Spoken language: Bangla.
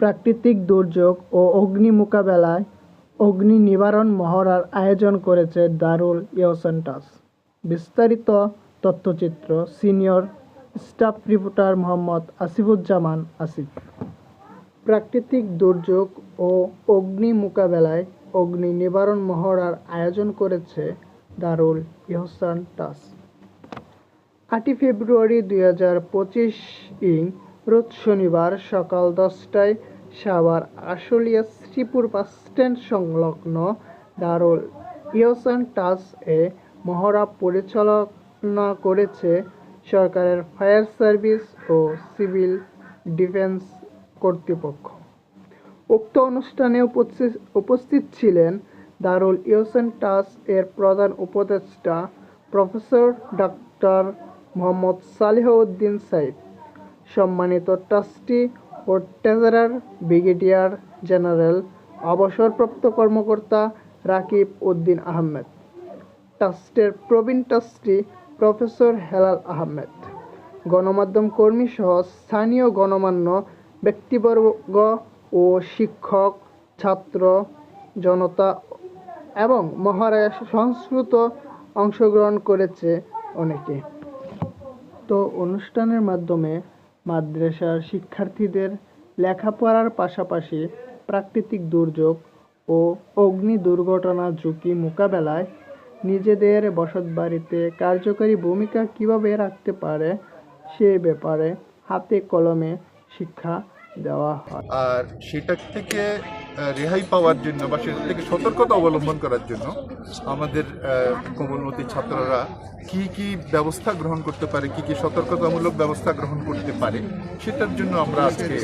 প্রাকৃতিক দুর্যোগ ও অগ্নি মোকাবেলায় অগ্নি নিবারণ মহড়ার আয়োজন করেছে দারুল ইহসান বিস্তারিত তথ্যচিত্র senior staff reporter Mohammad Asifuzzaman Asif. প্রাকৃতিক দুর্যোগ ও অগ্নি মোকাবেলায় অগ্নি নিবারণ মহড়ার আয়োজন করেছে দারুল ইহসান টাস আটই ফেব্রুয়ারি দুই হাজার পঁচিশ ইং রোজ শনিবার সকাল দশটায় সাভার আশুলিয়া শ্রীপুর বাস স্ট্যান্ড সংলগ্ন দারুল ইহসান টাস এ মহড়া পরিচালনা করেছে সরকারের ফায়ার সার্ভিস ও সিভিল ডিফেন্স কর্তৃপক্ষ। উক্ত অনুষ্ঠানে উপস্থিত ছিলেন দারুল ইহসান টাস এর প্রধান উপদেষ্টা প্রফেসর ডাক্তার মোহাম্মদ সালেহ উদ্দিন সাইদ সম্মানিত ট্রাস্টি ও ট্রেজারার ব্রিগেডিয়ার জেনারেল, অবসরপ্রাপ্ত কর্মকর্তা রাকিব উদ্দিন আহমেদ, ট্রাস্টের প্রবীণ ট্রাস্টি প্রফেসর হেলাল আহমেদ, গণমাধ্যম কর্মী সহ স্থানীয় গণমান্য ব্যক্তিবর্গ ও শিক্ষক, ছাত্র, জনতা এবং মহারায় সংস্কৃত অংশগ্রহণ করেছে অনেকে। তো অনুষ্ঠানের মাধ্যমে মাদ্রাসার শিক্ষার্থীদের লেখাপড়ার পাশাপাশি প্রাকৃতিক দুর্যোগ ও অগ্নি দুর্ঘটনা ঝুঁকি মোকাবেলায় নিজেদের বসতবাড়িতে কার্যকরী ভূমিকা কীভাবে রাখতে পারে সে ব্যাপারে হাতে কলমে শিক্ষা দেওয়া হয়। আর সেটা থেকে রেহাই পাওয়ার জন্য বা সেটা থেকে সতর্কতা অবলম্বন করার জন্য আমাদের কোমলমতি ছাত্ররা কি কি ব্যবস্থা গ্রহণ করতে পারে, কি কি সতর্কতামূলক ব্যবস্থা গ্রহণ করতে পারে, সেটার জন্য আমরা আজকে